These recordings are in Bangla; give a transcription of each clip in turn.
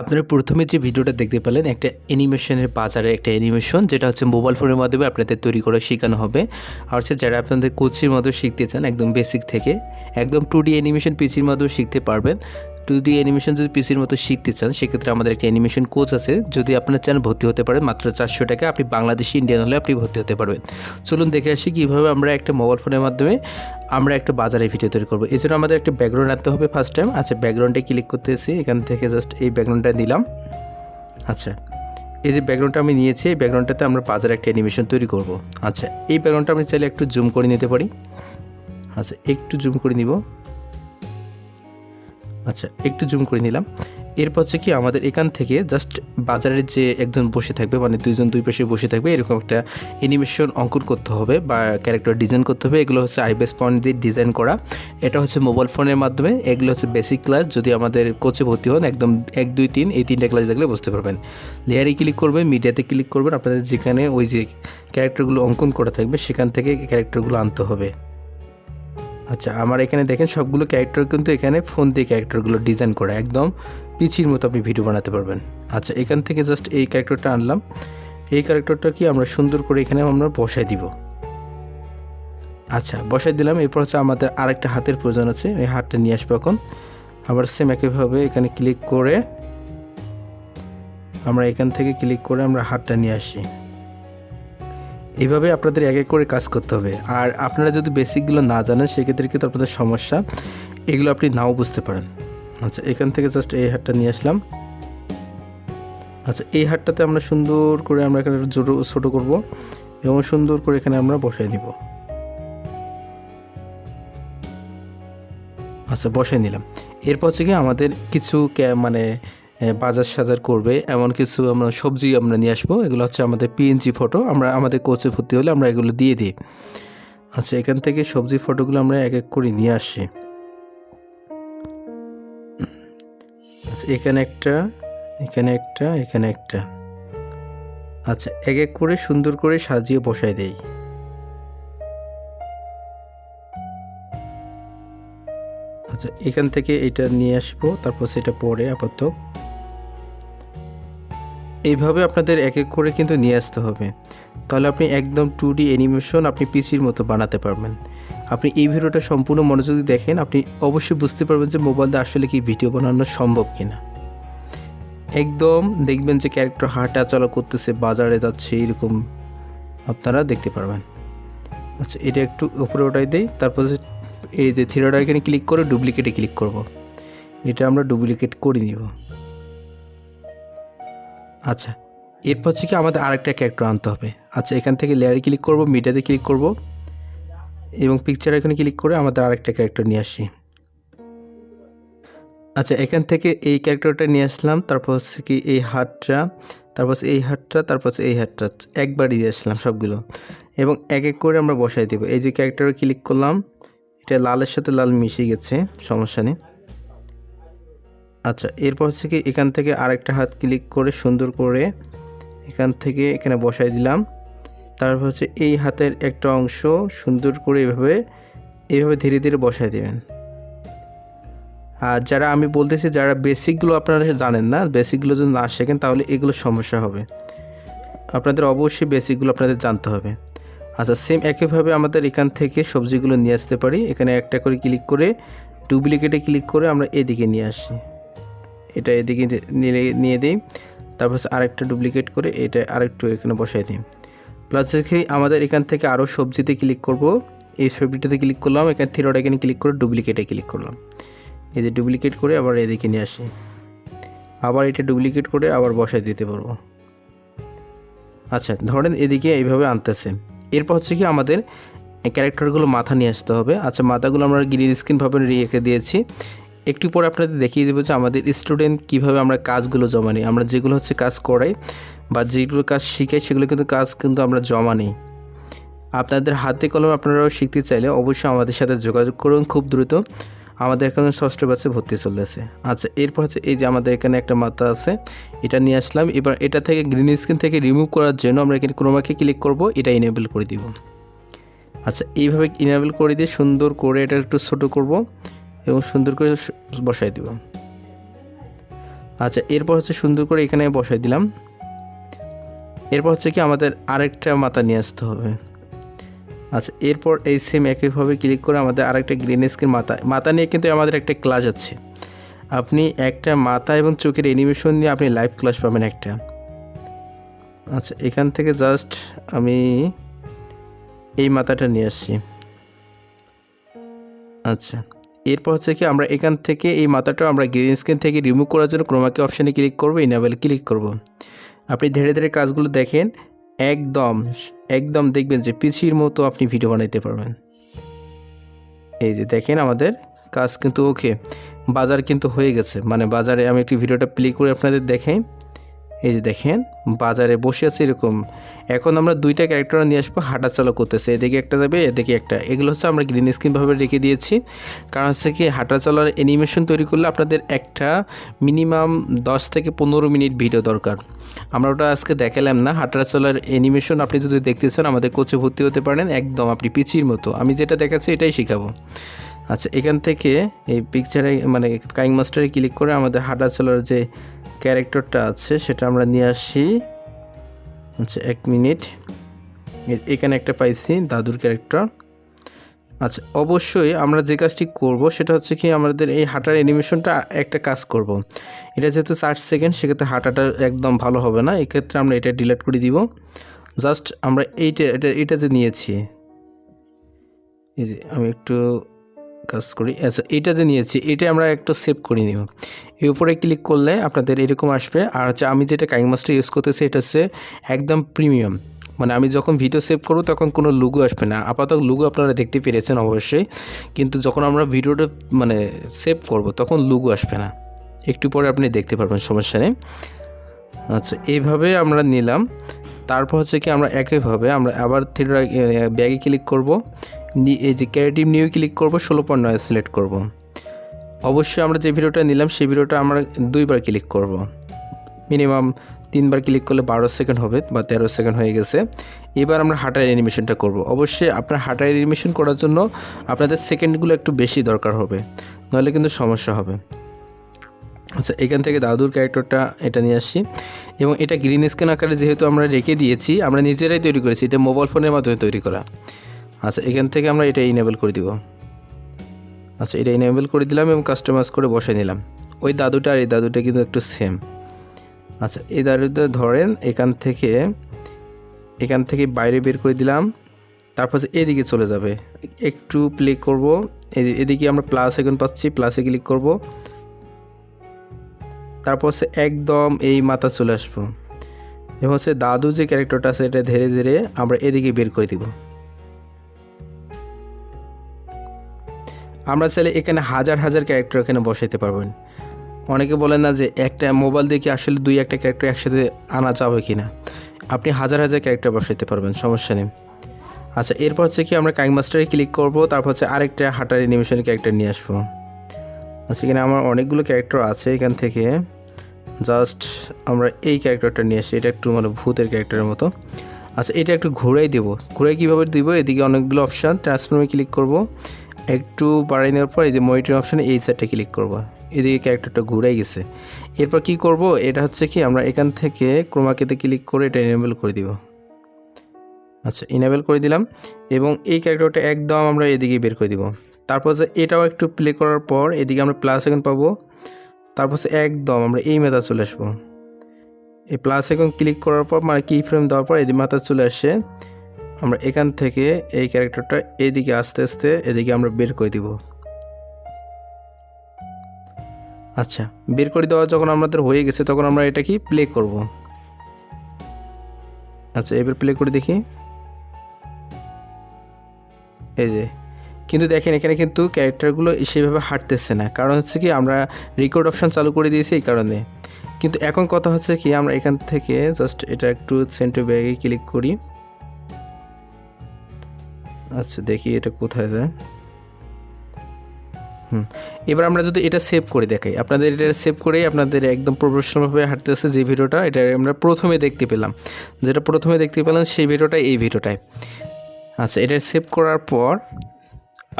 আপনারা প্রথমে যে ভিডিওটা দেখতে পেলেন, একটা অ্যানিমেশনের বাজারে একটা অ্যানিমেশন, যেটা হচ্ছে মোবাইল ফোনের মাধ্যমে আপনাদের তৈরি করা শেখানো হবে। আর হচ্ছে যারা আপনাদের কোচির মাধ্যমে শিখতে চান, একদম বেসিক থেকে, একদম টু ডি অ্যানিমেশন পিচির মাধ্যমে শিখতে পারবেন। টু ডি অ্যানিমেশন যদি পিসির মতো শিখতে চান, সেক্ষেত্রে আমাদের একটা অ্যানিমেশন কোচ আছে। যদি আপনার চান ভর্তি হতে পারেন মাত্র চারশো টাকা, আপনি বাংলাদেশি ইন্ডিয়ান হলে আপনি ভর্তি হতে পারবেন। চলুন দেখে আসি কীভাবে আমরা একটা মোবাইল ফোনের মাধ্যমে আমরা একটা বাজারে ভিডিও তৈরি করব। জন্য আমাদের একটা ব্যাকগ্রাউন্ড আনতে হবে ফার্স্ট টাইম আচ্ছা ব্যাকগ্রাউন্ডে ক্লিক করতে করতেছি। এখান থেকে জাস্ট এই ব্যাকগ্রাউন্ডটা নিলাম। আচ্ছা এই যে ব্যাকগ্রাউন্ডটা আমি নিয়েছি, এই ব্যাকগ্রাউন্ডটাতে আমরা বাজারে একটা অ্যানিমেশন তৈরি করব। আচ্ছা এই ব্যাকগ্রাউন্ডটা আমি চাইলে একটু জুম করে নিতে পারি। আচ্ছা একটু জুম করে নিব। আচ্ছা একটু জুম করে নিলাম। এরপর হচ্ছে কি আমাদের এখান থেকে জাস্ট বাজারের যে একজন বসে থাকবে মানে দুইজন দুই পাশে বসে থাকবে, এরকম একটা অ্যানিমেশন অঙ্কন করতে হবে বা ক্যারেক্টার ডিজাইন করতে হবে। এগুলো হচ্ছে আইবেস পয়েন্ট দিয়ে ডিজাইন করা। এটা হচ্ছে মোবাইল ফোনের মাধ্যমে। এগুলো হচ্ছে বেসিক ক্লাস যদি আমাদের কোচে ভর্তি হন, একদম এক, দুই, তিন, এই তিনটা ক্লাস দেখলে বুঝতে পারবেন। লেয়ারে ক্লিক করবেন মিডিয়াতে ক্লিক করবেন। আপনাদের যেখানে ওই যে ক্যারেক্টারগুলো অঙ্কন করা থাকবে, সেখান থেকে ক্যারেক্টারগুলো আনতে হবে। আচ্ছা আমার এখানে দেখেন সবগুলো ক্যারেক্টার কিন্তু এখানে ফোন দিয়ে ক্যারেক্টারগুলো ডিজাইন করা, একদম পিচির মতো আপনি ভিডিও বানাতে পারবেন। আচ্ছা এখান থেকে জাস্ট এই ক্যারেক্টারটা আনলাম। এই ক্যারেক্টারটা কি আমরা সুন্দর করে এখানে আমরা বসাই দিব। আচ্ছা বসাই দিলাম, এরপর হচ্ছে আমাদের আরেকটা হাতের প্রয়োজন আছে এই হাতটা নিয়ে আসব এখন। আবার সেম একইভাবে এখানে ক্লিক করে আমরা এখান থেকে ক্লিক করে আমরা হাতটা নিয়ে আসি। এইভাবে আপনাদের এক এক করে কাজ করতে হবে। আর আপনারা যদি বেসিকগুলো না জানেন, সেক্ষেত্রে কিন্তু আপনাদের সমস্যা। এগুলো আপনি নাও বুঝতে পারেন। আচ্ছা এখান থেকে জাস্ট এই হাটটা নিয়ে আসলাম। আচ্ছা এই হাটটাতে আমরা সুন্দর করে আমরা এখানে ছোটো করব এবং সুন্দর করে এখানে আমরা বসাই নিব। আচ্ছা বসাই নিলাম। এরপর হচ্ছে কি আমাদের কিছু মানে বাজার সাজার করবে। এমন কিছু আমরা, সবজি আমরা নিয়ে আসব। এগুলো হচ্ছে আমাদের পিএনজি ফটো আমরা, আমাদের কোচে ভর্তি হলে আমরা এগুলো দিয়ে দিই। আচ্ছা এখান থেকে সবজি ফটোগুলো আমরা এক এক করে নিয়ে আসি। আচ্ছা এখানে একটা এখানে একটা এখানে একটা। আচ্ছা এক এক করে সুন্দর করে সাজিয়ে বসাই দেই। আচ্ছা এখান থেকে এটা নিয়ে আসব, তারপর সেটা পরে আপাতত। এইভাবে আপনাদের এক এক করে কিন্তু নিয়ে আসতে হবে। তাহলে আপনি একদম টু ডি অ্যানিমেশন আপনি পিসির মতো বানাতে পারবেন। আপনি এই ভিডিওটা সম্পূর্ণ মনোযোগী দেখেন, আপনি অবশ্যই বুঝতে পারবেন যে মোবাইল দিয়ে আসলে কি ভিডিও বানানো সম্ভব কিনা। একদম দেখবেন যে ক্যারেক্টার হাঁটা চলা করতেছে, বাজারে যাচ্ছে, এরকম আপনারা দেখতে পারবেন। আচ্ছা এটা একটু উপরে ওটাই দেই, তারপর এই যে থ্রিডা এখানে ক্লিক করে ডুপ্লিকেটে ক্লিক করব। এটা আমরা ডুপ্লিকেট করে নিব। আচ্ছা এরপর হচ্ছে কি আমাদের আরেকটা ক্যারেক্টার আনতে হবে। আচ্ছা এখান থেকে লেয়ারে ক্লিক করব মিডিয়াতে ক্লিক করব এবং পিকচার এখানে ক্লিক করে আমাদের আরেকটা ক্যারেক্টার নিয়ে আসি। আচ্ছা এখান থেকে এই ক্যারেক্টারটা নিয়ে আসলাম, তারপর হচ্ছে কি এই হাতটা, তারপর এই হাতটা, তারপর এই হাতটা একবারই দিয়ে আসলাম সবগুলো। এবং এক এক করে আমরা বসাই দেবো। এই যে ক্যারেক্টারে ক্লিক করলাম, এটা লালের সাথে লাল মিশে গেছে, সমস্যা নেই। আচ্ছা এরপর হচ্ছে কি এখান থেকে আরেকটা হাত ক্লিক করে সুন্দর করে এখান থেকে এখানে বসাই দিলাম। তারপর হচ্ছে এই হাতের একটা অংশ সুন্দর করে এভাবে এইভাবে ধীরে ধীরে বসাই দেবেন। আর যারা আমি বলতেছি, যারা বেসিকগুলো আপনারা জানেন না বেসিকগুলো যদি না শেখেন, তাহলে এগুলো সমস্যা হবে। আপনাদের অবশ্যই বেসিকগুলো আপনাদের জানতে হবে। আচ্ছা সেম একইভাবে আমাদের এখান থেকে সবজিগুলো নিয়ে আসতে পারি। এখানে একটা করে ক্লিক করে ডুপ্লিকেটে ক্লিক করে আমরা এদিকে নিয়ে আসি। এটা এদিকে নিয়ে নিয়ে দিই। তারপর আরেকটা ডুপ্লিকেট করে এটা আরেকটু এখানে বসাই দিই। প্লাস হচ্ছে আমাদের এখান থেকে আরও সবজিতে ক্লিক করব। এই সবজিটাতে ক্লিক করলাম, এখানে থ্রিডা এখানে ক্লিক করে ডুপ্লিকেটে ক্লিক করলাম। এই যে ডুপ্লিকেট করে আবার এদিকে নিয়ে আসি। আবার এটা ডুপ্লিকেট করে আবার বসাই দিতে পারব। আচ্ছা ধরেন এদিকে এইভাবে আনতেছে। এরপর হচ্ছে কি আমাদের ক্যারেক্টারগুলো মাথা নিয়ে আসতে হবে। আচ্ছা মাথাগুলো আমরা গ্রিন স্ক্রিনভাবে রেখে দিয়েছি। একটু পরে আপনাদের দেখিয়ে দেবো যে আমাদের স্টুডেন্ট কীভাবে আমরা কাজগুলো জমা নিই। আমরা যেগুলো হচ্ছে কাজ করাই বা যেগুলো কাজ শিখাই, সেগুলো কিন্তু কাজ কিন্তু আমরা জমা নিই। আপনাদের হাতে কলম আপনারাও শিখতে চাইলে অবশ্যই আমাদের সাথে যোগাযোগ করুন খুব দ্রুত। আমাদের এখানে ষষ্ঠ ব্যাচে ভর্তি চলেছে আচ্ছা এরপর হচ্ছে এই যে আমাদের এখানে একটা মাথা আছে, এটা নিয়ে আসলাম। এবার এটা থেকে গ্রিন স্ক্রিন থেকে রিমুভ করার জন্য আমরা এখানে ক্রোমাকে ক্লিক করব, এটা ইনেবল করে দিব। আচ্ছা এইভাবে ইনেবল করে দিয়ে সুন্দর করে এটা একটু ছোটো করব। এবং সুন্দর করে বসাই দিব। আচ্ছা এরপর হচ্ছে সুন্দর করে এখানে বসাই দিলাম। এরপর হচ্ছে কি আমাদের আরেকটা মাথা নিয়ে আসতে হবে। আচ্ছা এরপর এই সেম একইভাবে ক্লিক করে আমাদের আরেকটা গ্রিন স্ক্রিন মাথা মাথা নিয়ে কিন্তু আমাদের একটা ক্লাস আছে। আপনি একটা মাথা এবং চোখের অ্যানিমেশন নিয়ে আপনি লাইভ ক্লাস পাবেন একটা। আচ্ছা এখান থেকে জাস্ট আমি এই মাথাটা নিয়ে আসছি। আচ্ছা। এরপর হচ্ছে কি আমরা এখান থেকে এই মাথাটা আমরা গ্রিন স্ক্রিন থেকে রিমুভ করার জন্য ক্রোমাকে অপশানে ক্লিক করব ইনাবেল ক্লিক করব। আপনি ধীরে ধীরে কাজগুলো দেখেন, একদম একদম দেখবেন যে পিছির মতো আপনি ভিডিও বানাইতে পারবেন। এই যে দেখেন আমাদের কাজ কিন্তু ওকে বাজার কিন্তু হয়ে গেছে। মানে বাজারে আমি একটি ভিডিওটা প্লে করে আপনাদের দেখাই। এই যে দেখেন, বাজারে বসে আছে এরকম। এখন আমরা দুইটা ক্যারেক্টার নিয়ে আসব হাঁটা চলা করতেছে। এদিকে একটা যাবে, এদিকে একটা। এগুলো হচ্ছে আমরা গ্রিন স্ক্রিনভাবে রেখে দিয়েছি। কারণ হচ্ছে কি হাঁটা চলার অ্যানিমেশন তৈরি করলে আপনাদের একটা মিনিমাম দশ থেকে পনেরো মিনিট ভিডিও দরকার। আমরা ওটা আজকে দেখালাম না। হাঁটা চলার অ্যানিমেশন আপনি যদি দেখতে চান, আমাদের কোচে ভর্তি হতে পারেন, একদম আপনি পিচির মতো। আমি যেটা দেখাচ্ছি, এটাই শেখাবো। আচ্ছা এখান থেকে এই পিকচারে মানে কাইং মাস্টারে ক্লিক করে আমাদের হাঁটা চলার যে ক্যারেক্টারটা আছে, সেটা আমরা নিয়ে আসি। আচ্ছা এক মিনিট এখানে একটা পাইছি, দাদুর ক্যারেক্টার আচ্ছা অবশ্যই আমরা যে কাজটি করব, সেটা হচ্ছে কি আমাদের এই হাঁটার অ্যানিমেশনটা একটা কাজ করব। এটা যেহেতু ষাট সেকেন্ড সেক্ষেত্রে হাঁটাটা একদম ভালো হবে না। এক্ষেত্রে আমরা এটা ডিলিট করে দিব। জাস্ট আমরা এইটা, এটা এটা যে নিয়েছি, এই যে আমি একটু কাজ করি। আচ্ছা এটা যে নিয়েছি, এটা আমরা একটু সেভ করে নিব। এর উপরে ক্লিক করলে আপনাদের এরকম আসবে। আর হচ্ছে আমি যেটা কাইং মাস্টার ইউজ করতেছি, এটা হচ্ছে একদম প্রিমিয়াম মানে আমি যখন ভিডিও সেভ করব, তখন কোনো লুগো আসবে না। আপাতত লুগো আপনারা দেখতে পেরেছেন অবশ্যই। কিন্তু যখন আমরা ভিডিওটা মানে সেভ করব, তখন লুগো আসবে না। একটু পরে আপনি দেখতে পারবেন, সমস্যা নেই। আচ্ছা এইভাবে আমরা নিলাম। তারপর হচ্ছে কি, আমরা একইভাবে আমরা আবার থ্রিডা ব্যাগে ক্লিক করব। এই যে ক্রিয়েটিভ নিউ ক্লিক করব, ষোলো পয়েন্ট নয় সিলেক্ট করব। অবশ্যই আমরা যে ভিডিওটা নিলাম, সেই ভিডিওটা আমরা দুইবার ক্লিক করব। মিনিমাম তিনবার ক্লিক করলে বারো সেকেন্ড হবে বা তেরো সেকেন্ড হয়ে গেছে। এবার আমরা হাটার অ্যানিমেশনটা করব। অবশ্যই আপনার হাটার অ্যানিমেশন করার জন্য আপনাদের সেকেন্ডগুলো একটু বেশি দরকার হবে, নাহলে কিন্তু সমস্যা হবে। আচ্ছা এখান থেকে দাদুর ক্যারেক্টারটা এটা নিয়ে আসছি এবং এটা গ্রিন স্ক্রিন আকারে যেহেতু আমরা রেখে দিয়েছি, আমরা নিজেরাই তৈরি করেছি, এটা মোবাইল ফোনের মাধ্যমে তৈরি করা। আচ্ছা এখান থেকে আমরা এটা ইনেবল করে দিব। আচ্ছা এটা ইনেবল করে দিলাম এবং কাস্টমাইজ করে বসে নিলাম। ওই দাদুটা আর এই দাদুটা কিন্তু একটু সেম আচ্ছা এই দাদুটা ধরেন এখান থেকে এখান থেকে বাইরে বের করে দিলাম। তারপর এদিকে চলে যাবে। একটু প্লে করব। এদি- এদিকে আমরা প্লাস এখন পাচ্ছি প্লাসে ক্লিক করব। তারপর হচ্ছে একদম এই মাথা চলে আসব। এবং হচ্ছে দাদু যে ক্যারেক্টারটা আছে, এটা ধীরে ধীরে আমরা এদিকে বের করে দিব। আমরা চাইলে এখানে হাজার হাজার ক্যারেক্টার এখানে বসাইতে পারবেন অনেকে বলেন না যে একটা মোবাইল দেখে আসলে দুই একটা ক্যারেক্টার একসাথে আনা যাবে কি না আপনি হাজার হাজার ক্যারেক্টার বসাইতে পারবেন, সমস্যা নেই। আচ্ছা এরপর হচ্ছে কি আমরা কাইং মাস্টারে ক্লিক করব, তারপর হচ্ছে আরেকটা হাটার অ্যানিমেশন ক্যারেক্টার নিয়ে আসব। আচ্ছা এখানে আমার অনেকগুলো ক্যারেক্টার আছে এখান থেকে। জাস্ট আমরা এই ক্যারেক্টারটা নিয়ে আসি, এটা একটু মানে ভূতের ক্যারেক্টারের মতো। আচ্ছা এটা একটু ঘুরাই দেব। ঘুরাই কীভাবে দিব? এদিকে অনেকগুলো অপশান ট্রান্সফর্মে ক্লিক করব। একটু বাড়াই নেওয়ার পর এই যে মনিটর অপশানে এই সাইডটা ক্লিক করব। এদিকে ক্যারেক্টারটা ঘুরাই গেছে। এরপর কি করব? এটা হচ্ছে কি আমরা এখান থেকে ক্রোমাকেতে ক্লিক করে এটা এনেবল করে দিব। আচ্ছা ইনেবল করে দিলাম এবং এই ক্যারেক্টারটা একদম আমরা এদিকে বের করে দিব। তারপর যে এটাও একটু প্লে করার পর এদিকে আমরা প্লাস এখন পাবো। তারপর একদম আমরা এই মেথা চলে আসব। এই প্লাস এখন ক্লিক করার পর মানে কি ফ্রেম দেওয়ার পর এদিকে মাথা চলে আসে। আমরা এখান থেকে এই ক্যারেক্টারটা এদিকে আস্তে আস্তে এদিকে আমরা বের করে দিব। আচ্ছা বের করে দেওয়া যখন আমাদের হয়ে গেছে তখন আমরা এটা কি প্লে করব? আচ্ছা এবার প্লে করে দেখি। এই যে, কিন্তু দেখেন এখানে কিন্তু ক্যারেক্টারগুলো সেভাবে হাঁটতেছে না। কারণ হচ্ছে কি আমরা রেকর্ড অপশন চালু করে দিয়েছি এই কারণে। কিন্তু এখন কথা হচ্ছে কি আমরা এখান থেকে জাস্ট এটা একটু সেন্টার ব্যাগে ক্লিক করি। আচ্ছা দেখি এটা কোথায় যায়। হুম, এবার আমরা যদি এটা সেভ করে দেখাই। আপনাদের এটা সেভ করেই আপনাদের একদম প্রফেশনালভাবে হাঁটতেছে যে ভিডিওটা, এটা আমরা প্রথমে দেখতে পেলাম। যেটা প্রথমে দেখতে পেলাম সেই ভিডিওটা, এই ভিডিওটায় আচ্ছা এটা সেভ করার পর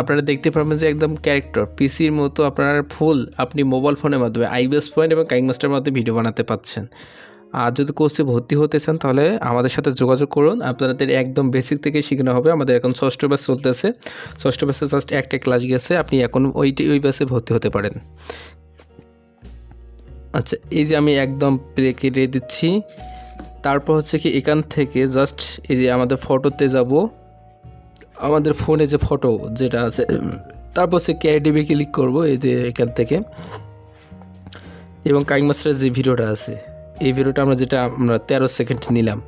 আপনারা দেখতে পারবেন যে একদম ক্যারেক্টার পিসির মতো আপনার ফুল আপনি মোবাইল ফোনের মাধ্যমে আইবিএস পয়েন্ট এবং কাইং মাস্টারের মাধ্যমে ভিডিও বানাতে পাচ্ছেন। আর যদি কোর্সে ভর্তি হতে চান, তাহলে আমাদের সাথে যোগাযোগ করুন। আপনাদের একদম বেসিক থেকে শেখানো হবে। আমাদের এখন ষষ্ঠ ব্যাচ চলতেছে। ষষ্ঠ ব্যাচে জাস্ট একটা ক্লাস গেছে। আপনি এখন ওইটি ওই ব্যাচে ভর্তি হতে পারেন। আচ্ছা এই যে আমি একদম প্লে কেটে দিচ্ছি। তারপর হচ্ছে কি, এখান থেকে জাস্ট এই যে আমাদের ফটোতে যাব। আমাদের ফোনে যে ফটো যেটা আছে, তারপর হচ্ছে ক্যারিডিবি ক্লিক করব এই যে এখান থেকে। এবং কাইং মাস্টারের যে ভিডিওটা আছে। এই ভিডিওটা আমরা যেটা আমরা তেরো সেকেন্ড নিলাম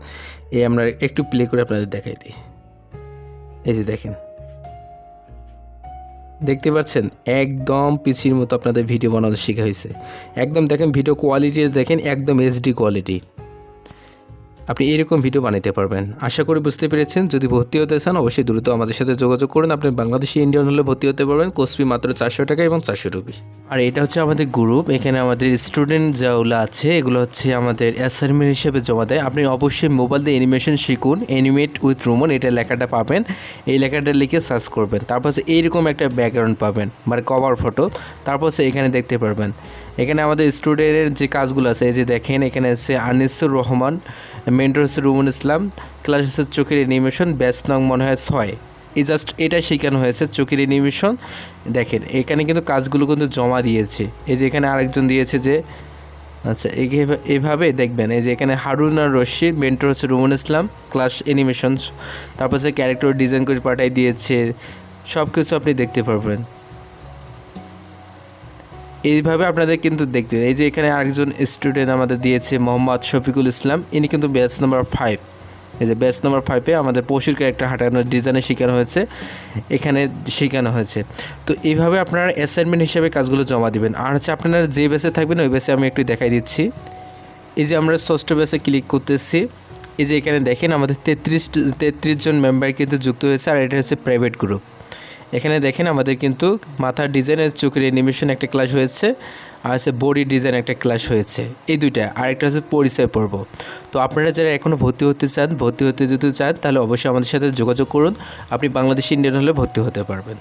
এই আমরা একটু প্লে করে আপনাদের দেখাই দিই। এই যে দেখেন। দেখতে পাচ্ছেন? একদম পিসির মতো আপনাদের ভিডিও বানাতে শেখা হয়েছে। একদম দেখেন ভিডিও কোয়ালিটি দেখেন, একদম এইচডি কোয়ালিটি আপনি এরকম ভিডিও বানাতে পারবেন। আশা করি বুঝতে পেরেছেন। যদি ভর্তি হতে চান, অবশ্যই দ্রুত আমাদের সাথে যোগাযোগ করুন। আপনি বাংলাদেশি ইন্ডিয়ান হলে ভর্তি হতে পারবেন। কোর্সফি মাত্র চারশো টাকা এবং চারশো রুপি। আর এটা হচ্ছে আমাদের গ্রুপ এখানে আমাদের স্টুডেন্ট যেগুলো আছে, এগুলো হচ্ছে আমাদের অ্যাসাইনমেন্ট হিসেবে জমা দেয়। আপনি অবশ্যই মোবাইল দিয়ে অ্যানিমেশন শিখুন। অ্যানিমেট উইথ রুমন এটা লেখাটা পাবেন। এই লেখাটা লিখে সার্চ করবেন। তারপর এইরকম একটা ব্যাকগ্রাউন্ড পাবেন মানে কভার ফটো তারপর এখানে দেখতে পারবেন। এখানে আমাদের স্টুডেন্টের যে কাজগুলো আছে, এই যে দেখেন, এখানে আছে আনিসুর রহমান। মেন্টর হচ্ছে রুমন ইসলাম ক্লাস হচ্ছে চোখের অ্যানিমেশন ব্যাচ নং মনে হয় ছয়। এই জাস্ট এটা শেখানো হয়েছে, চোখের অ্যানিমেশন দেখেন, এখানে কিন্তু কাজগুলো কিন্তু জমা দিয়েছে। এই যে এখানে আরেকজন দিয়েছে যে আচ্ছা এইভাবে দেখবেন, এই যে এখানে হারুন আর রশিদ মেন্টর হচ্ছে রুমন ইসলাম ক্লাস অ্যানিমেশন তারপর হচ্ছে ক্যারেক্টার ডিজাইন করে পাঠাই দিয়েছে সব কিছু আপনি দেখতে পারবেন। এইভাবে আপনাদের কিন্তু দেখতে এই যে এখানে আরেকজন স্টুডেন্ট আমাদের দিয়েছে, মোহাম্মদ শফিকুল ইসলাম। ইনি কিন্তু ব্যাচ নাম্বার ফাইভ এই যে ব্যাচ নাম্বার ফাইভে আমাদের পশুর ক্যারেক্টার হাঁটানোর ডিজাইনে শেখানো হয়েছে। এখানে শেখানো হয়েছে। তো এইভাবে আপনারা অ্যাসাইনমেন্ট হিসেবে কাজগুলো জমা দিবেন। আর হচ্ছে আপনারা যে বেসে থাকবেন, ওই বেসে আমি একটু দেখাই দিচ্ছি। এই যে আমরা ষষ্ঠ বেসে ক্লিক করতেছি। এই যে এখানে দেখেন আমাদের তেত্রিশ তেত্রিশ জন মেম্বার কিন্তু যুক্ত হয়েছে। আর এটা হচ্ছে প্রাইভেট গ্রুপ এখানে দেখেন আমাদের কিন্তু মাথার ডিজাইনের চোখের অ্যানিমেশন একটা ক্লাস হয়েছে, আর আছে বডি ডিজাইন একটা ক্লাস হয়েছে। এই দুইটা, আরেকটা হচ্ছে পরিচয় পর্ব। তো আপনারা যারা এখনও ভর্তি হতে চান, ভর্তি হতে যেতে চান, তাহলে অবশ্যই আমাদের সাথে যোগাযোগ করুন। আপনি বাংলাদেশ ইন্ডিয়ান হলে ভর্তি হতে পারবেন।